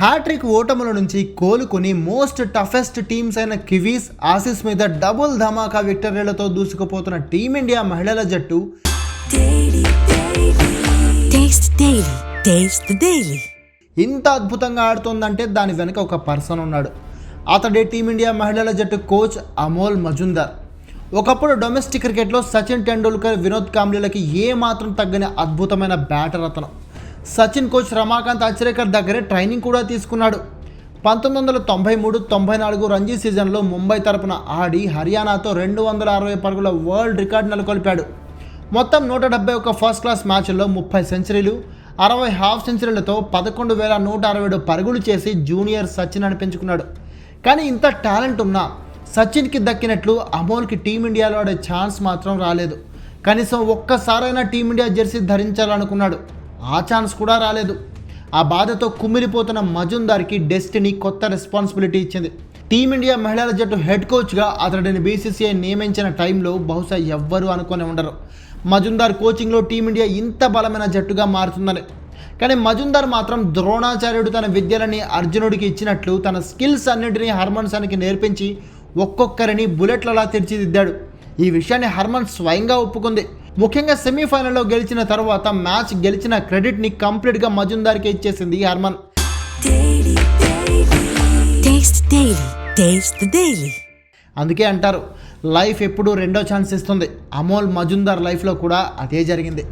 Hat trick ఓటముల నుంచి కోలుకొని మోస్ట్ టఫెస్ట్ టీమ్స్ అయిన కివీస్ ఆసిస్ మీద డబుల్ ధమాకా విక్టరీలతో దూసుకుపోతున్న టీమిండియా మహిళల జట్టు. ఇంత అద్భుతంగా ఆడుతోందంటే దాని వెనుక ఒక పర్సన్ ఉన్నాడు. అతడే టీమిండియా మహిళల జట్టు కోచ్ అమోల్ మజుందార్. ఒకప్పుడు డొమెస్టిక్ క్రికెట్లో సచిన్ టెండూల్కర్ వినోద్ కాంబ్లీలకి ఏ మాత్రం తగ్గని అద్భుతమైన బ్యాటర్ అతను. సచిన్ కోచ్ రమాకాంత్ అచ్రేకర్ దగ్గరే ట్రైనింగ్ కూడా తీసుకున్నాడు. పంతొమ్మిది వందల తొంభై మూడు తొంభై నాలుగు రంజీ సీజన్లో ముంబై తరపున ఆడి హర్యానాతో రెండు వందల అరవై పరుగుల వరల్డ్ రికార్డు నెలకొల్పాడు. మొత్తం నూట డెబ్బై ఒక ఫస్ట్ క్లాస్ మ్యాచ్ల్లో ముప్పై సెంచరీలు అరవై హాఫ్ సెంచరీలతో పదకొండు వేల నూట అరవై ఏడు పరుగులు చేసి జూనియర్ సచిన్ అనిపించుకున్నాడు కానీ ఇంత టాలెంట్ ఉన్నా సచిన్కి దక్కినట్లు అమోల్కి టీమిండియాలో ఆడే ఛాన్స్ మాత్రం రాలేదు. కనీసం ఒక్కసారైనా టీమిండియా జెర్సీ ధరించాలనుకున్నాడు. ఆ ఛాన్స్ కూడా రాలేదు. ఆ బాధతో కుమిలిపోతున్న మజుందార్కి డెస్టినీ కొత్త రెస్పాన్సిబిలిటీ ఇచ్చింది. టీమిండియా మహిళల జట్టు హెడ్ కోచ్గా అతడిని బీసీసీఐ నియమించిన టైంలో బహుశా ఎవ్వరూ అనుకొని ఉండరు. మజుందార్ కోచింగ్లో టీమిండియా ఇంత బలమైన జట్టుగా మారుతుందని. కానీ మజుందార్ మాత్రం ద్రోణాచార్యుడు తన విద్యలని అర్జునుడికి ఇచ్చినట్లు తన స్కిల్స్ అన్నింటినీ హర్మన్సన్కి నేర్పించి ఒక్కొక్కరిని బుల్లెట్లలా తీర్చిదిద్దాడు. ఈ విషయాన్ని హర్మన్ స్వయంగా ఒప్పుకుంది. ముఖ్యంగా సెమీఫైనల్లో గెలిచిన తర్వాత మ్యాచ్ గెలిచిన క్రెడిట్ని కంప్లీట్గా మజుందార్కే ఇచ్చేసింది హర్మన్. అందుకే అంటారు లైఫ్ ఎప్పుడూ రెండో ఛాన్స్ ఇస్తుంది. అమోల్ మజుందార్ లైఫ్లో కూడా అదే జరిగింది.